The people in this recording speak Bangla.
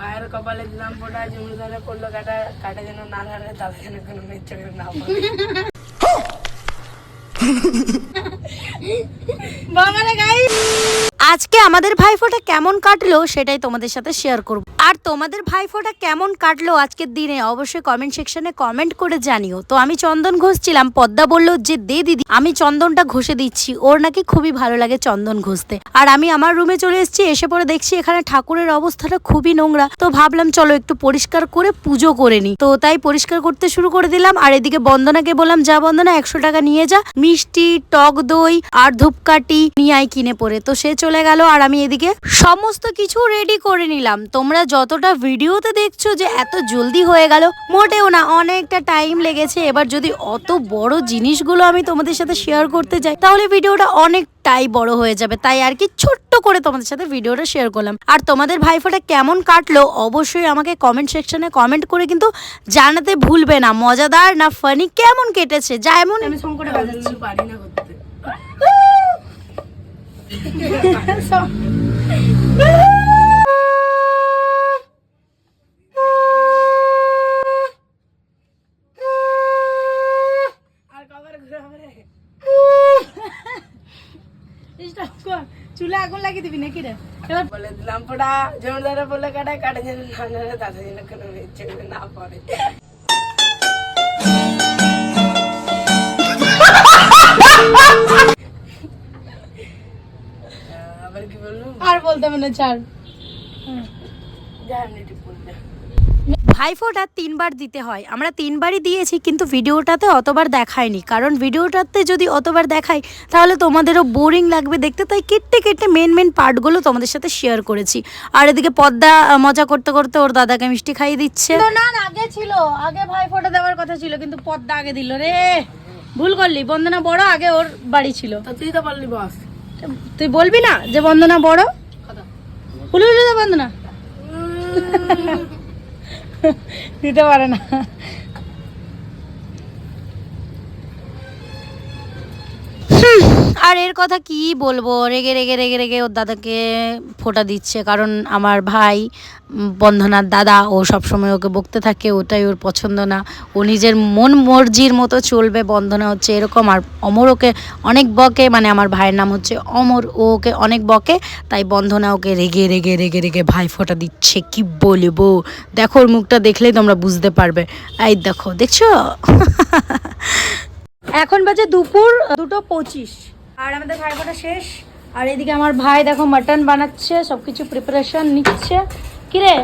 ভাইয়ের কপালে দিলাম ফোটা ধরে করল কাটা কাটা যেন না ধরে তাদের যেন কোনো মেয়ের করে না বলে। আজকে আমাদের ভাইফোঁটা কেমন কাটলো সেটাই তোমাদের সাথে শেয়ার করব। আর তোমাদের ভাইফোঁটা কেমন কাটলো আজকের দিনে? অবশ্যই কমেন্ট সেকশনে কমেন্ট করে জানিও। তো আমি চন্দন ঘষছিলাম পদ্মা বলল যে, দে দিদি, আমি চন্দনটা ঘষে দিচ্ছি। ওর নাকি খুবই ভালো লাগে চন্দন ঘষতে। আর আমি আমার রুমে চলে এসেছি, এসে পরে দেখছি এখানে ঠাকুরের অবস্থাটা খুবই নোংরা। তো ভাবলাম, চলো একটু পরিষ্কার করে পুজো করে নি। তো তাই পরিষ্কার করতে শুরু করে দিলাম। আর এদিকে বন্দনাকে বললাম, যা বন্দনা, একশো টাকা নিয়ে যা। মিষ্টি, টক দই আর ধূপকাঠি নিয়ে আয় কিনে পরে। তো সে চলে গেল, আর আমি এদিকে সমস্ত কিছু রেডি করে নিলাম। তোমরা যতটা ভিডিওতে দেখছ যে এত জলদি হয়ে গেল মোটেও না অনেকটা টাইম লেগেছে। এবার যদি অত বড় জিনিসগুলো আমি তোমাদের সাথে শেয়ার করতে যাই তাহলে ভিডিওটা অনেকটাই বড় হয়ে যাবে। তাই আর কি ছোট্ট করে তোমাদের সাথে ভিডিওটা শেয়ার করলাম। আর তোমাদের ভাইফোঁটা কেমন কাটলো অবশ্যই আমাকে কমেন্ট সেকশনে কমেন্ট করে কিন্তু জানাতে ভুলবে না। মজাদার না ফানি কেমন কেটেছে? যেমন আমি শঙ্করে বাজাচ্ছি পারি না করতে। কর। চুলে আগুন লাগিয়ে দিবি নাকি রে? এবার বলে দিলাম জমিদারে পড়ল কাটা কাটা যেন না হারে তাদের যেন কোনো না পড়ে। আবার কি বলল আর বলতে মানে ছাড়। যা এমনি বললে ভাইফোঁটা তিনবার দিতে হয়। আমরা তিনবারই দিয়েছি কিন্তু ভিডিওটাতে অতবার দেখায়নি। কারণ ভিডিওটাতে যদি অতবার দেখাই তাহলে তোমাদেরও বোরিং লাগবে দেখতে। তাই কেটে কেটে মেন মেন পার্টগুলো তোমাদের সাথে শেয়ার করেছি। আর এদিকে পদ্মা মজা করতে করতে ওর দাদাকে মিষ্টি খাইয়ে দিচ্ছে। না না আগে ছিল। আগে ভাইফোঁটা দেওয়ার কথা ছিল কিন্তু পদ্মা আগে দিল রে। ভুল করলি বন্দনা বড় আগে ওর বাড়ি ছিল। তুই তো বললি বস তুই বলবি না যে বন্দনা বড়? বন্দনা? দিতে পারে না। আর এর কথা কি বলব? রেগে রেগে রেগে রেগে ওর দাদাকে ফোটা দিচ্ছে। কারণ আমার ভাই বন্ধনার দাদা, ও সবসময় ওকে বকতে থাকে, ওটাই ওর পছন্দ না। ও নিজের মন মর্জির মতো চলবে, বন্ধনা হচ্ছে এরকম। আর অমর ওকে অনেক বকে মানে আমার ভাইয়ের নাম হচ্ছে অমর, ও ওকে অনেক বকে। তাই বন্ধনা ওকে রেগে রেগে রেগে রেগে ভাই ফোটা দিচ্ছে। কি বলব? দেখো ওর মুখটা দেখলেই তোমরা বুঝতে পারবে। এই দেখো, দেখছ? এখন বাজে দুপুর দুটো পঁচিশ। আর আমাদের ভাই ফোটা শেষ। আর এদিকে আমার ভাই দেখো মাটন বানাচ্ছে, সবকিছু প্রিপারেশন নিচ্ছে। কিরে